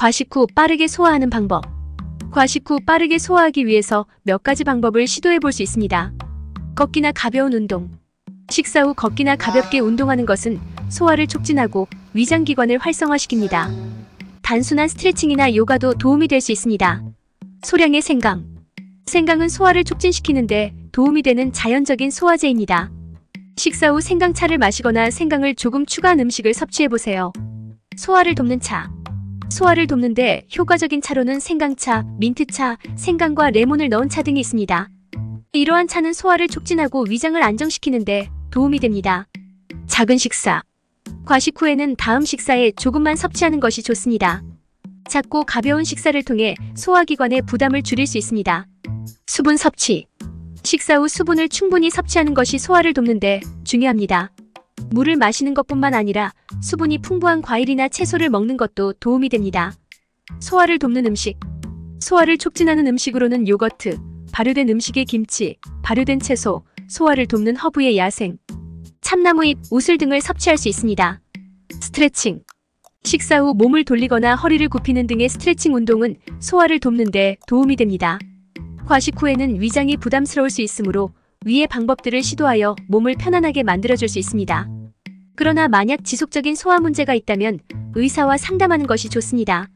과식 후 빠르게 소화하는 방법. 과식 후 빠르게 소화하기 위해서 몇 가지 방법을 시도해 볼 수 있습니다. 걷기나 가벼운 운동. 식사 후 걷기나 가볍게 운동하는 것은 소화를 촉진하고 위장기관을 활성화시킵니다. 단순한 스트레칭이나 요가도 도움이 될 수 있습니다. 소량의 생강. 생강은 소화를 촉진시키는데 도움이 되는 자연적인 소화제입니다. 식사 후 생강차를 마시거나 생강을 조금 추가한 음식을 섭취해 보세요. 소화를 돕는 차. 소화를 돕는데 효과적인 차로는 생강차, 민트차, 생강과 레몬을 넣은 차 등이 있습니다. 이러한 차는 소화를 촉진하고 위장을 안정시키는데 도움이 됩니다. 작은 식사. 과식 후에는 다음 식사에 조금만 섭취하는 것이 좋습니다. 작고 가벼운 식사를 통해 소화기관의 부담을 줄일 수 있습니다. 수분 섭취. 식사 후 수분을 충분히 섭취하는 것이 소화를 돕는데 중요합니다. 물을 마시는 것뿐만 아니라 수분이 풍부한 과일이나 채소를 먹는 것도 도움이 됩니다. 소화를 돕는 음식. 소화를 촉진하는 음식으로는 요거트, 발효된 음식의 김치, 발효된 채소, 소화를 돕는 허브의 야생, 참나무잎, 우슬 등을 섭취할 수 있습니다. 스트레칭. 식사 후 몸을 돌리거나 허리를 굽히는 등의 스트레칭 운동은 소화를 돕는 데 도움이 됩니다. 과식 후에는 위장이 부담스러울 수 있으므로 위의 방법들을 시도하여 몸을 편안하게 만들어줄 수 있습니다. 그러나 만약 지속적인 소화 문제가 있다면 의사와 상담하는 것이 좋습니다.